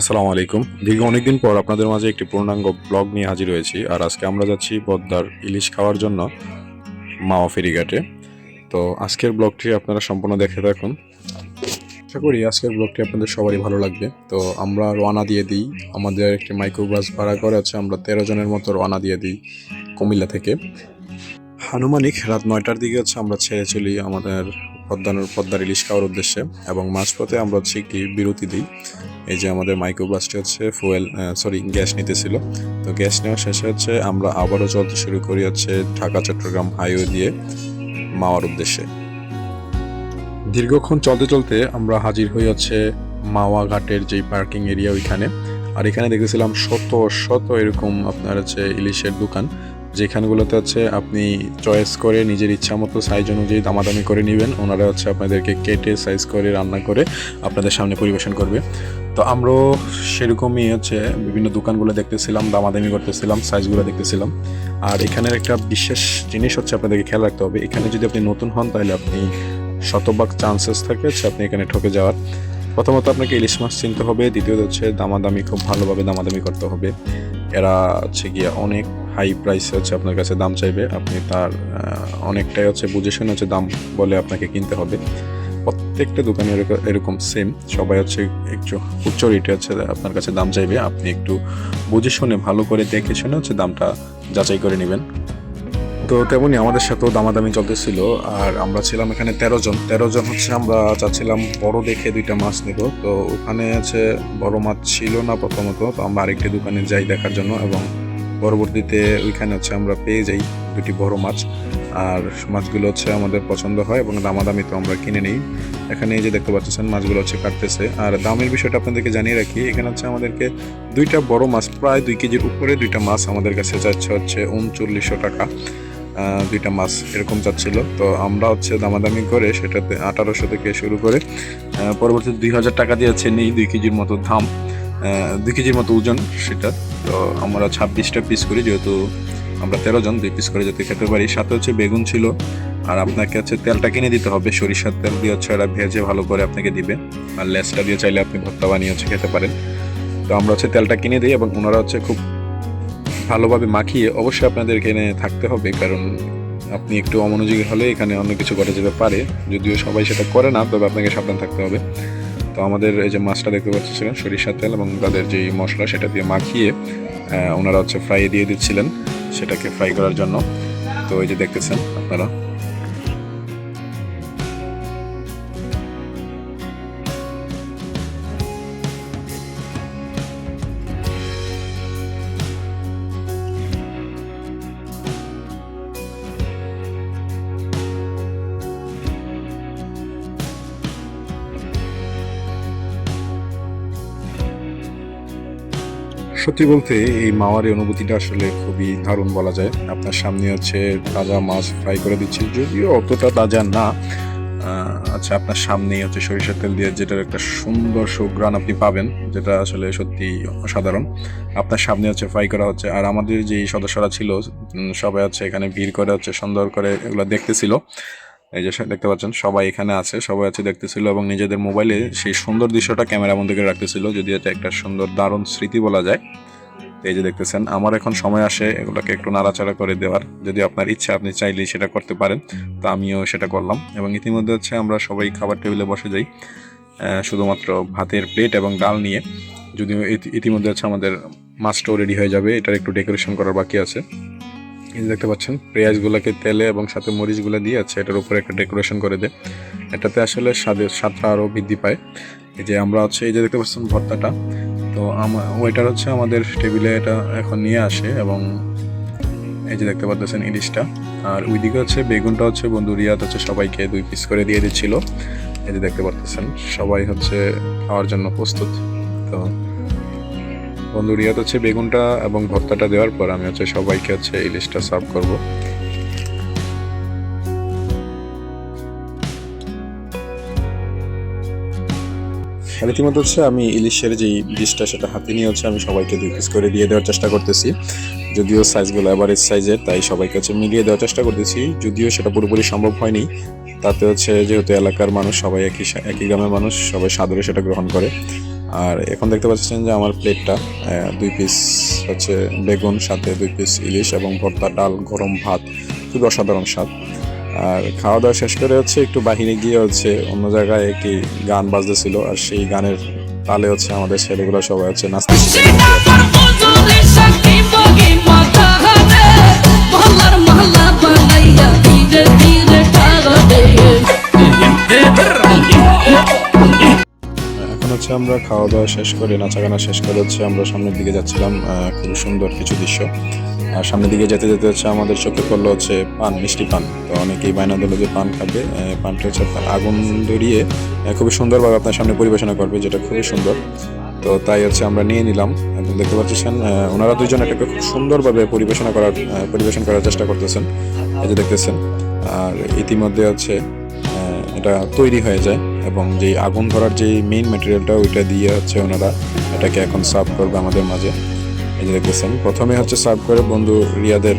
আসসালামু আলাইকুম। দীর্ঘ অনেকদিন পর আপনাদের মাঝে একটি পূর্ণাঙ্গ ব্লগ নিয়ে হাজির হয়েছি। আর আজকে আমরা যাচ্ছি পদ্মার ইলিশ খাওয়ার জন্য মাওয়া ফেরিঘাটে তো আজকের ব্লগটি আপনারা সম্পূর্ণ দেখে থাকুন। আশা করি আজকের ব্লগটি আপনাদের সবারই ভালো লাগবে। তো আমরা রওনা দিয়ে দিই। আমাদের একটি মাইক্রো বাস ভাড়া করে আছে, আমরা তেরো জনের মতো রওনা দিয়ে দিই কুমিল্লা থেকে। হানুমানিক রাত নয়টার দিকে হচ্ছে আমরা ছেড়ে চলি আমাদের পদ্মার পদ্মার ইলিশ খাওয়ার উদ্দেশ্যে এবং মাঝপথে আমরা হচ্ছে একটি বিরতি দিই। এই যে আমাদের মাইক্রো বাসটি হচ্ছে ফুয়েল সরি গ্যাস নিতেছিল। তো গ্যাস নেওয়া শেষে হচ্ছে আমরা আবারও চলতে শুরু করি হচ্ছে ঢাকা, চট্টগ্রাম হাইওয়ে দিয়ে মাওয়ার উদ্দেশ্যে। দীর্ঘক্ষণ চলতে চলতে আমরা হাজির হই হচ্ছে মাওয়া ঘাটের যেই পার্কিং এরিয়া ওইখানে। আর এখানে দেখেছিলাম শত শত এরকম আপনার হচ্ছে ইলিশের দোকান। যেখানগুলোতে হচ্ছে আপনি চয়েস করে নিজের ইচ্ছা মতো সাইজ অনুযায়ী দামাদামি করে নেবেন, ওনারা হচ্ছে আপনাদেরকে কেটে সাইজ করে, রান্না করে আপনাদের সামনে পরিবেশন করবে। তো আমরাও সেরকমই হচ্ছে বিভিন্ন দোকানগুলো দেখতেছিলাম, দামাদামি করতেছিলাম সাইজগুলো দেখতেছিলাম। আর এখানের একটা বিশেষ জিনিস হচ্ছে আপনাদেরকে খেয়াল রাখতে হবে, এখানে যদি আপনি নতুন হন তাহলে আপনি শতভাগ চান্সেস থাকে হচ্ছে আপনি এখানে ঠকে যাওয়ার। প্রথমত আপনাকে ইলিশ মাছ চিনতে হবে, দ্বিতীয়ত হচ্ছে দামাদামি, খুব ভালোভাবে দামাদামি করতে হবে। এরা হচ্ছে গিয়ে অনেক হাই প্রাইসে হচ্ছে আপনার কাছে দাম চাইবে। আপনি তার অনেকটাই হচ্ছে বুঝে শুনে হচ্ছে দাম বলে আপনাকে কিনতে হবে। প্রত্যেকটা দোকানে এরকম- সেম সবাই হচ্ছে একটু উচ্চ রেটে হচ্ছে আপনার কাছে দাম চাইবে। আপনি একটু বুঝে শুনে, ভালো করে দেখে শুনে হচ্ছে দামটা যাচাই করে নেবেন। তো তেমনি আমাদের সাথেও দামাদামি চলতেছিল। আর আমরা ছিলাম এখানে তেরো জন। তেরো জন হচ্ছে আমরা চাচ্ছিলাম বড় দেখে দুইটা মাছ নেব। তো ওখানে আছে বড় মাছ ছিল না প্রথমত। তো আমরা আরেকটি দোকানে যাই দেখার জন্য এবং পরবর্তীতে ওইখানে হচ্ছে আমরা পেয়ে যাই দুটি বড় মাছ। আর মাছগুলো হচ্ছে আমাদের পছন্দ হয় এবং দামাদামি তো আমরা কিনে নিই। এখানে যে দেখতে পাচ্ছেন মাছগুলো হচ্ছে কাটতেছে। আর দামের বিষয়টা আপনাদেরকে জানিয়ে রাখি এখানে হচ্ছে আমাদেরকে দুইটা বড় মাছ প্রায় দুই কেজির উপরে দুইটা মাছ আমাদের কাছে যাচ্ছে হচ্ছে উনচল্লিশশো টাকা। দুইটা মাছ এরকম যাচ্ছিল। তো আমরা হচ্ছে দামাদামি করে সেটাতে আঠারোশো থেকে শুরু করে আহ, পরবর্তীতে দুই হাজার টাকা দিয়েছে নেই দুই কেজির মতো দাম। দুই কেজির মতো ওজন সেটা। তো আমরা ছাব্বিশটা পিস করি, যেহেতু আমরা তেরো জন, দুই পিস করে যাতে খেতে পারি সাথে হচ্ছে বেগুন ছিল, আর আপনাকে হচ্ছে তেলটা কিনে দিতে হবে, সরিষার তেল দিয়ে হচ্ছে ওরা ভেজে ভালো করে আপনাকে দিবে। আর লেসটা দিয়ে চাইলে আপনি ভর্তা বানিয়ে হচ্ছে খেতে পারেন। তো আমরা হচ্ছে তেলটা কিনে দিই এবং ওনারা হচ্ছে খুব ভালোভাবে মাখিয়ে অবশ্যই আপনাদের এখানে থাকতে হবে, কারণ আপনি একটু অমনোযোগী হলে এখানে অন্য কিছু ঘটে যেতে পারে। যদিও সবাই সেটা করে না, তবে আপনাকে সাবধান থাকতে হবে। তো আমাদের এই যে মাছটা দেখতে পাচ্ছিলেন, সরিষার তেল এবং তাদের যে মশলা সেটা দিয়ে মাখিয়ে ওনারা হচ্ছে ফ্রাই দিয়ে দিচ্ছিলেন, সেটাকে ফ্রাই করার জন্য। তো এই যে দেখতেছেন আপনারা সত্যি বলতে এই মাওয়ারি অনুভূতিটা আসলে খুবই দারুণ বলা যায়। আপনার সামনে হচ্ছে তাজা মাছ ফ্রাই করে দিচ্ছে। যদিও অতটা তাজা না আচ্ছা আপনার সামনেই হচ্ছে সরিষার তেল দিয়ে যেটার একটা সুন্দর সুগ্রান আপনি পাবেন, যেটা আসলে সত্যি অসাধারণ। আপনার সামনে হচ্ছে ফ্রাই করা হচ্ছে। আর আমাদের যে সদস্যরা ছিল সবাই হচ্ছে এখানে ভিড় করে হচ্ছে সুন্দর করে এগুলো দেখতেছিল। এই যে দেখতে পাচ্ছেন, সবাই এখানে আছে, সবাই আছে দেখতেছিল এবং নিজেদের মোবাইলে সেই সুন্দর দৃশ্যটা ক্যামেরা বন্ধ করে রাখতেছিল যদি এটা একটা সুন্দর, দারুণ স্মৃতি বলা যায়। এই যে দেখতেছেন, আমার এখন সময় আসে এগুলোকে একটু নাড়াচাড়া করে দেওয়ার। যদি আপনার ইচ্ছা, আপনি চাইলেই সেটা করতে পারেন, তো আমিও সেটা করলাম। এবং ইতিমধ্যে হচ্ছে আমরা সবাই খাবার টেবিলে বসে যাই শুধুমাত্র ভাতের প্লেট এবং ডাল নিয়ে। যদিও ইতিমধ্যে হচ্ছে আমাদের মাছটাও রেডি হয়ে যাবে, এটার একটু ডেকোরেশন করার বাকি আছে। দেখতে পাচ্ছেন, পেঁয়াজগুলোকে তেলে এবং সাথে মরিচগুলো দিয়ে আছে, এটার উপরে একটা ডেকোরেশন করে দেয়। এটাতে আসলে স্বাদের, স্বাদটা আরও বৃদ্ধি পায়। এই যে আমরা হচ্ছে, এই যে দেখতে পাচ্ছেন ভর্তাটা, তো ওইটার হচ্ছে আমাদের টেবিলে এটা এখন নিয়ে আসে এবং এই যে দেখতে পাচ্ছেন ইলিশটা। আর ওইদিকে হচ্ছে বেগুনটা হচ্ছে বন্ধু রিয়াদ হচ্ছে সবাইকে দুই পিস করে দিয়ে দিচ্ছিল। এই যে দেখতে পাচ্ছেন, সবাই হচ্ছে খাওয়ার জন্য প্রস্তুত। তো বন্ধু রিয়াদ হচ্ছে বেগুনটা এবং ভর্তাটা দেওয়ার পর আমি হচ্ছে সবাইকে হচ্ছে ইলিশটা সার্ভ করব। ইতিমধ্যে হচ্ছে আমি ইলিশের যেই ডিশটা সেটা হাতে নিয়ে হচ্ছে আমি সবাইকে দুই পিস করে দিয়ে দেওয়ার চেষ্টা করতেছি। যদিও সাইজগুলো অ্যাভারেজ সাইজের তাই সবাইকে হচ্ছে মিলিয়ে দেওয়ার চেষ্টা করতেছি। যদিও সেটা পুরোপুরি সম্ভব হয়নি, তাতে হচ্ছে যেহেতু এলাকার মানুষ, সবাই একই একই গ্রামের মানুষ, সবাই সাদরে সেটা গ্রহণ করে। আর এখন দেখতে পাচ্ছেন যে আমার প্লেটটা দুই পিস হচ্ছে বেগুন সাথে দুই পিস ইলিশ এবং ভর্তা ডাল গরম ভাত খুবই অসাধারণ স্বাদ আর খাওয়া দাওয়া শেষ করে হচ্ছে একটু বাহিরে গিয়ে হচ্ছে অন্য জায়গায় একটি গান বাজতেছিল আর সেই গানের তালে হচ্ছে আমাদের ছেলেগুলো সবাই হচ্ছে নাচতে হচ্ছে আমরা খাওয়া দাওয়া শেষ করে, নাচাগানা শেষ করে হচ্ছে আমরা সামনের দিকে যাচ্ছিলাম খুবই সুন্দর কিছু দৃশ্য। আর সামনের দিকে যেতে যেতে হচ্ছে আমাদের চোখে পড়ল হচ্ছে পান, মিষ্টি পান। তো অনেকেই বায়না দিল যে পান খাবে পানটা হচ্ছে আপনার আগুন ধরিয়ে খুবই সুন্দরভাবে আপনার সামনে পরিবেশনা করবে, যেটা খুবই সুন্দর। তো তাই হচ্ছে আমরা নিয়ে নিলাম। এবং দেখতে পাচ্ছেন ওনারা দুইজন এটাকে খুব সুন্দরভাবে পরিবেশনা করার পরিবেশন করার চেষ্টা করতেছেন। এই যে দেখতেছেন, আর ইতিমধ্যে হচ্ছে এটা তৈরি হয়ে যায়। এবং যে আগুন ধরার যে মেইন ম্যাটেরিয়ালটা ওইটা দিয়ে হচ্ছে ওনারা এটাকে এখন সার্ভ করবে আমাদের মাঝে। এই যে দেখতেছেন, প্রথমে হচ্ছে সার্ভ করে বন্ধু রিয়াদের,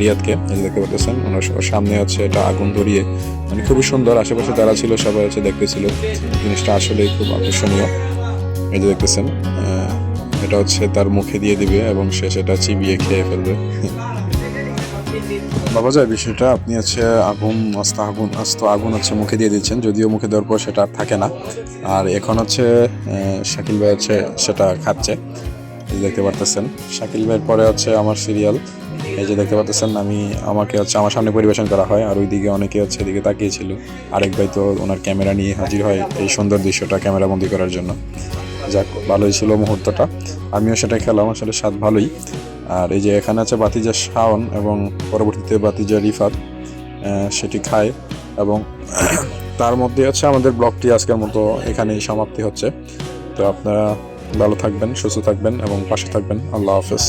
রিয়াদকে, এই যে দেখতে পাচ্ছেন, ওনার সামনে হচ্ছে এটা আগুন ধরিয়ে মানে খুবই সুন্দর আশেপাশে যারা ছিল, সবাই হচ্ছে দেখতেছিল। জিনিসটা আসলেই খুব আকর্ষণীয়। এই যে দেখতেছেন এটা হচ্ছে তার মুখে দিয়ে দিবে এবং সে সেটা চিবিয়ে খেয়ে ফেলবে। বাবা যায় বিষয়টা, আপনি হচ্ছে আগুন, আস্ত আগুন আস্ত আগুন হচ্ছে মুখে দিয়ে দিচ্ছেন, যদিও মুখে দেওয়ার পর সেটা আর থাকে না। আর এখন হচ্ছে শাকিল ভাই হচ্ছে সেটা খাচ্ছে দেখতে পারতেছেন। শাকিল ভাইয়ের পরে হচ্ছে আমার সিরিয়াল এই যে দেখতে পাচ্ছেন আমি, আমাকে হচ্ছে আমার সামনে পরিবেশন করা হয়, আর ওইদিকে অনেকে হচ্ছে এদিকে তাকিয়েছিল আরেক ভাই তো ওনার ক্যামেরা নিয়ে হাজির হয় এই সুন্দর দৃশ্যটা ক্যামেরা বন্দি করার জন্য। যাক, ভালোই ছিল মুহূর্তটা। আমিও সেটা খেলাম, আসলে স্বাদ ভালোই। আর এই যে এখানে আছে বাতিজা শাওন এবং পরবর্তীতে বাতিজা রিফাত সেটি খায় এবং তার মধ্যে হচ্ছে আমাদের ব্লগটি আজকের মতো এখানেই সমাপ্তি হচ্ছে। তো আপনারা ভালো থাকবেন, সুস্থ থাকবেন এবং পাশে থাকবেন। আল্লাহ হাফেজ।